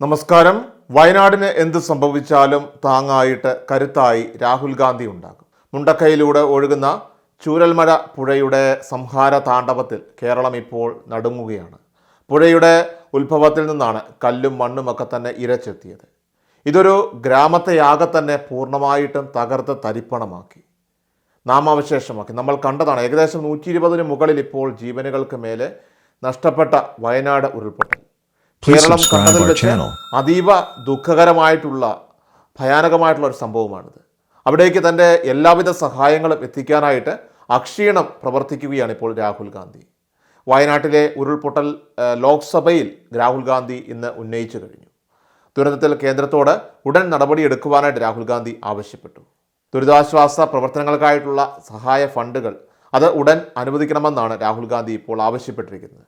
നമസ്കാരം. വയനാടിന് എന്ത് സംഭവിച്ചാലും താങ്ങായിട്ട് കരുത്തായി രാഹുൽ ഗാന്ധി ഉണ്ടാകും. മുണ്ടക്കൈയിലൂടെ ഒഴുകുന്ന ചൂരൽമഴ പുഴയുടെ സംഹാര താണ്ഡവത്തിൽ കേരളം ഇപ്പോൾ നടുങ്ങുകയാണ്. പുഴയുടെ ഉത്ഭവത്തിൽ നിന്നാണ് കല്ലും മണ്ണുമൊക്കെ തന്നെ ഇരച്ചെത്തിയത്. ഇതൊരു ഗ്രാമത്തെയാകെ തന്നെ പൂർണമായിട്ടും തകർത്ത് തരിപ്പണമാക്കി. നാമാവശേഷമാക്കി. നമ്മൾ കണ്ടതാണ് ഏകദേശം നൂറ്റി ഇരുപതിന് മുകളിൽ ഇപ്പോൾ ജീവനുകൾക്ക് മേലെ നഷ്ടപ്പെട്ട വയനാട് ഉരുൾപൊട്ടൽ. കേരളം കണ്ടതിൽ വെച്ച്. അതീവ ദുഃഖകരമായിട്ടുള്ള ഭയാനകമായിട്ടുള്ള ഒരു സംഭവമാണിത്. അവിടേക്ക് തന്റെ എല്ലാവിധ സഹായങ്ങളും എത്തിക്കാനായിട്ട് അക്ഷീണം പ്രവർത്തിക്കുകയാണ് ഇപ്പോൾ രാഹുൽ ഗാന്ധി. വയനാട്ടിലെ ഉരുൾപൊട്ടൽ ലോക്സഭയിൽ രാഹുൽ ഗാന്ധി ഇന്ന് ഉന്നയിച്ചു കഴിഞ്ഞു. ദുരന്തത്തിൽ കേന്ദ്രത്തോട് ഉടൻ നടപടിയെടുക്കുവാനായിട്ട് രാഹുൽ ഗാന്ധി ആവശ്യപ്പെട്ടു. ദുരിതാശ്വാസ പ്രവർത്തനങ്ങൾക്കായിട്ടുള്ള സഹായ ഫണ്ടുകൾ അത് ഉടൻ അനുവദിക്കണമെന്നാണ് രാഹുൽ ഗാന്ധി ഇപ്പോൾ ആവശ്യപ്പെട്ടിരിക്കുന്നത്.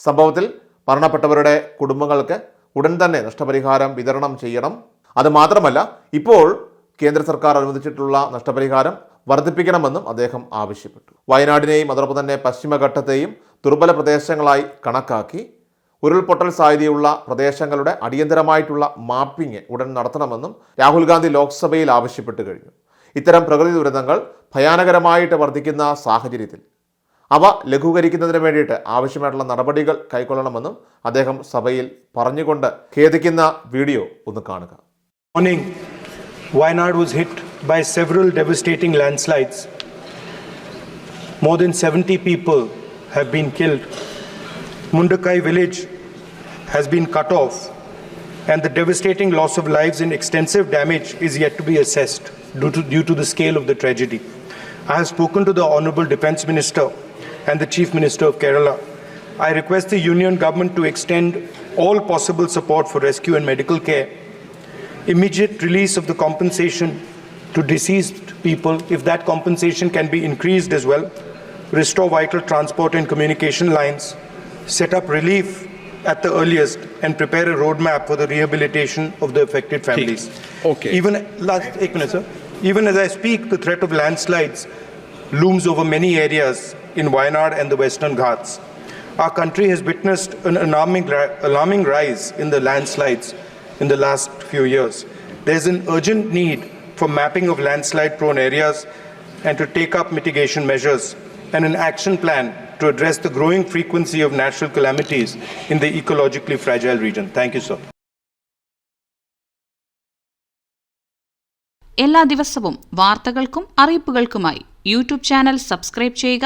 സംഭവത്തിൽ മരണപ്പെട്ടവരുടെ കുടുംബങ്ങൾക്ക് ഉടൻ തന്നെ നഷ്ടപരിഹാരം വിതരണം ചെയ്യണം. അതുമാത്രമല്ല ഇപ്പോൾ കേന്ദ്ര സർക്കാർ അനുവദിച്ചിട്ടുള്ള നഷ്ടപരിഹാരം വർദ്ധിപ്പിക്കണമെന്നും അദ്ദേഹം ആവശ്യപ്പെട്ടു. വയനാടിനെയും അതോടൊപ്പം തന്നെ പശ്ചിമഘട്ടത്തെയും ദുർബല പ്രദേശങ്ങളായി കണക്കാക്കി ഉരുൾപൊട്ടൽ സാധ്യതയുള്ള പ്രദേശങ്ങളുടെ അടിയന്തരമായിട്ടുള്ള മാപ്പിംഗ് ഉടൻ നടത്തണമെന്നും രാഹുൽ ഗാന്ധി ലോക്സഭയിൽ ആവശ്യപ്പെട്ടു കഴിഞ്ഞു. ഇത്തരം പ്രകൃതി ദുരന്തങ്ങൾ ഭയാനകരമായിട്ട് വർദ്ധിക്കുന്ന സാഹചര്യത്തിൽ അവ ലഘൂകരിക്കുന്നതിന് വേണ്ടിയിട്ട് ആവശ്യമായിട്ടുള്ള നടപടികൾ കൈക്കൊള്ളണമെന്നും അദ്ദേഹം സഭയിൽ പറഞ്ഞുകൊണ്ട് ഖേദിക്കുന്ന വീഡിയോ ഒന്ന് കാണുക. Morning Wayanad was hit by several devastating landslides more than seventy people have been killed Mundakkai village has been cut off and the devastating loss of life in extensive damage is yet to be assessed due to the scale of the tragedy I have spoken to the honourable defence minister and the Chief Minister of Kerala. I request the Union Government to extend all possible support for rescue and medical care immediate release of the compensation to deceased people, if that compensation can be increased as well, restore vital transport and communication lines, set up relief at the earliest, and prepare a roadmap for the rehabilitation of the affected families. Okay. Even last eight minutes, sir. Even as I speak, the threat of landslides looms over many areas in Wayanad and the Western Ghats. Our country has witnessed an alarming, ri- alarming rise in the landslides in the last few years. There's an urgent need for mapping of landslide prone areas and to take up mitigation measures and an action plan to address the growing frequency of natural calamities in the ecologically fragile region. Thank you, sir. എല്ലാ ദിവസവും വാർത്തകൾക്കും അറിയിപ്പുകൾക്കുമായി YouTube channel subscribe ചെയ്യുക